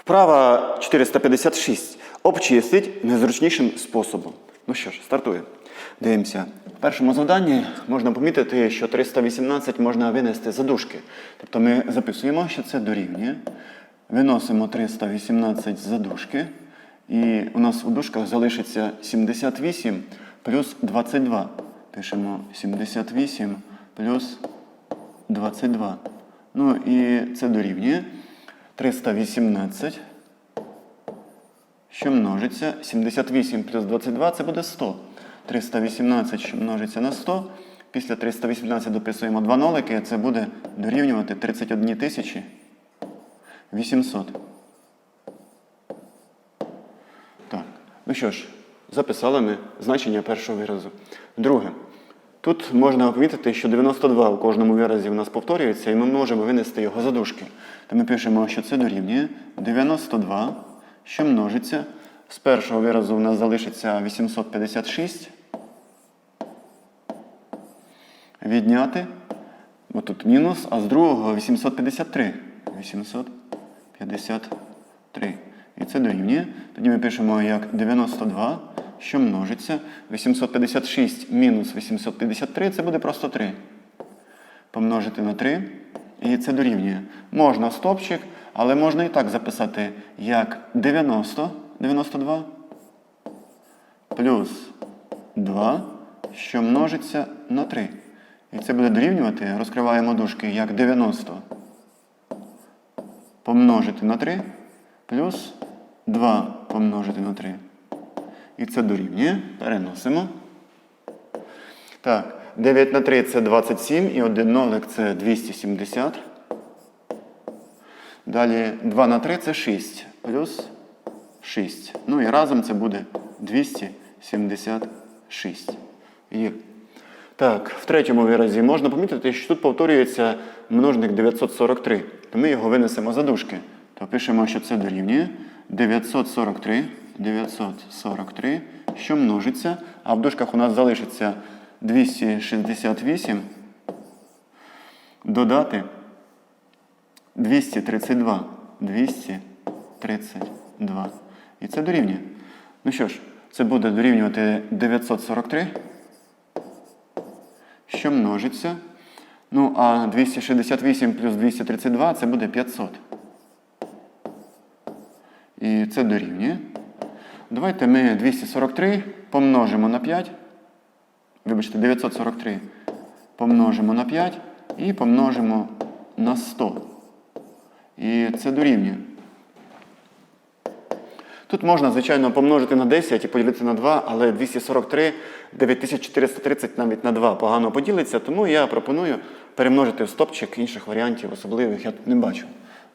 Вправа 456. Обчисліть незручнішим способом. Ну що ж, стартуємо. Дивимося. В першому завданні можна помітити, що 318 можна винести за дужки. Тобто ми записуємо, що це дорівнює. Виносимо 318 за дужки. І у нас у дужках залишиться 78 плюс 22. Пишемо 78 плюс 22. Ну і це дорівнює 318, що множиться. 78 плюс 22 це буде 100. 318, що множиться на 100. Після 318 дописуємо два нолики, це буде дорівнювати 31 тисячі 800. Так, ну що ж, записали ми значення першого виразу. Друге. Тут можна помітити, що 92 у кожному виразі у нас повторюється, і ми можемо винести його за дужки. То ми пишемо, що це дорівнює 92, що множиться. З першого виразу у нас залишиться 856. Відняти. Бо тут мінус, а з другого 853. 853. І це дорівнює. Тоді ми пишемо як 92, що множиться. 856 мінус 853 це буде просто 3. Помножити на 3. І це дорівнює. Можна стопчик, але можна і так записати, як 90, 92 плюс 2, що множиться на 3. І це буде дорівнювати, розкриваємо дужки, як 90 помножити на 3 плюс 2 помножити на 3. І це дорівнює. Переносимо. Так, 9 на 3 це 27 і 1 нолик це 270. Далі 2 на 3 це 6 плюс 6. Ну і разом це буде 276. Є. Так, в третьому виразі можна помітити, що тут повторюється множник 943. То ми його винесемо за дужки. То пишемо, що це дорівнює 943, 943, що множиться, а в дужках у нас залишиться 268, додати 232, 232. І це дорівнює. Ну що ж, це буде дорівнювати 943 що множиться. Ну, а 268 плюс 232 це буде 500. І це дорівнює. Давайте ми 243 помножимо на 5. Вибачте, 943 помножимо на 5 і помножимо на 100. І це дорівнює. Тут можна, звичайно, помножити на 10 і поділити на 2, але 243, 9430 навіть на 2 погано поділиться, тому я пропоную перемножити в стопчик інших варіантів особливих я тут не бачу.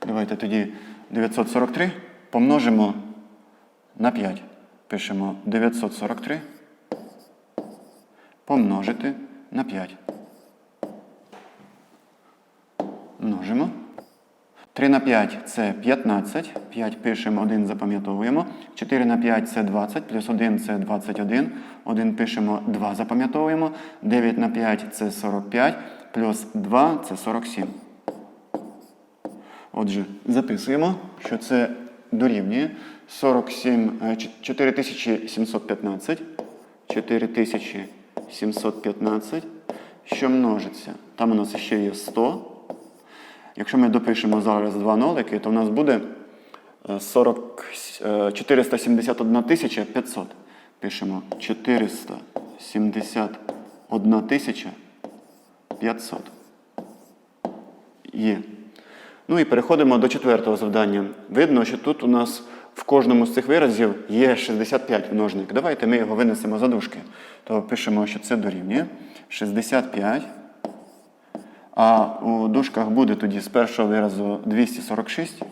Давайте тоді 943 помножимо на 5. Пишемо 943 помножити на 5. Множимо. 3 на 5 це 15. 5 пишемо, 1 запам'ятовуємо. 4 на 5 це 20, плюс 1 це 21. 1 пишемо, 2 запам'ятовуємо. 9 на 5 це 45, плюс 2 це 47. Отже, записуємо, що це дорівнює 47, е, 4715. 4715, що множиться. Там у нас ще є 100. Якщо ми допишемо зараз два нолики, то в нас буде е, 40, е, 471 500. Пишемо 471 500. Є. Ну і переходимо до четвертого завдання. Видно, що тут у нас в кожному з цих виразів є 65 множник. Давайте ми його винесемо за дужки. То пишемо, що це дорівнює 65. А у дужках буде тоді з першого виразу 246.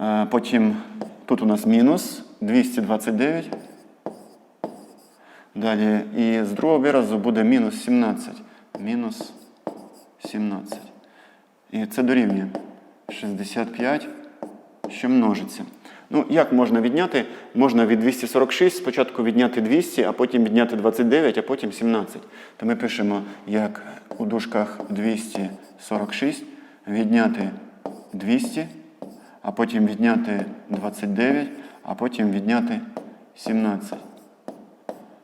Е, Потім тут у нас мінус 229. Далі і з другого виразу буде мінус 17. Мінус 17. І це дорівнює 65, що множиться. Ну, як можна відняти? Можна від 246 спочатку відняти 200, а потім відняти 29, а потім 17. То ми пишемо, як у дужках 246 відняти 200 а потім відняти 29, а потім відняти 17.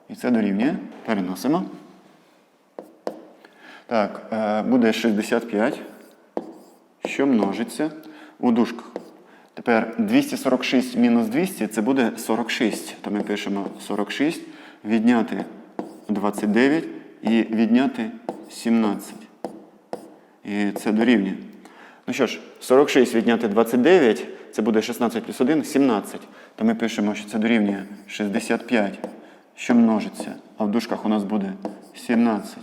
І це дорівнює. Переносимо. Так, е, буде 65, що множиться у дужках. Тепер 246 мінус 200 це буде 46. То ми пишемо 46, відняти 29 і відняти 17. І це дорівнює. Ну що ж, 46 відняти 29, це буде 16 плюс 1, 17. То ми пишемо, що це дорівнює 65, що множиться. А в дужках у нас буде 17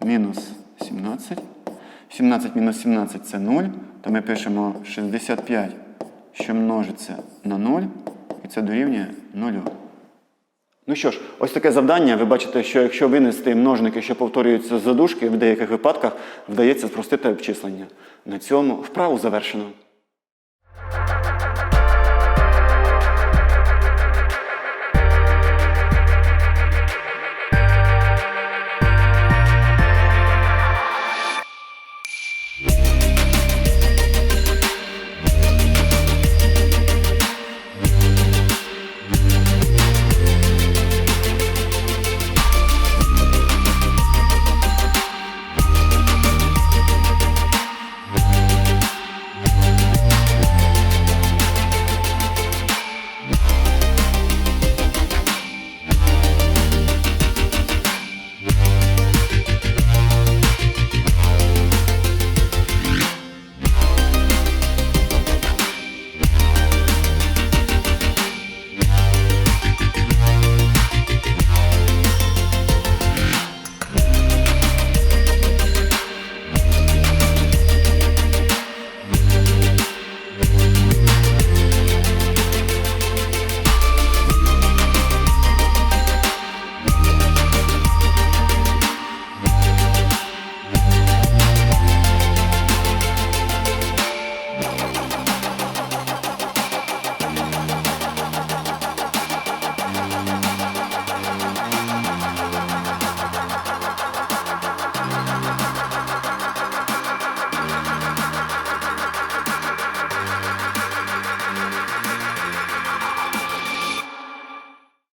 мінус 17. 17 мінус 17 це 0. То ми пишемо 65, що множиться на 0. І це дорівнює 0. Ну що ж, ось таке завдання. Ви бачите, що якщо винести множники, що повторюються з задушки, в деяких випадках вдається спростити обчислення. На цьому вправу завершено.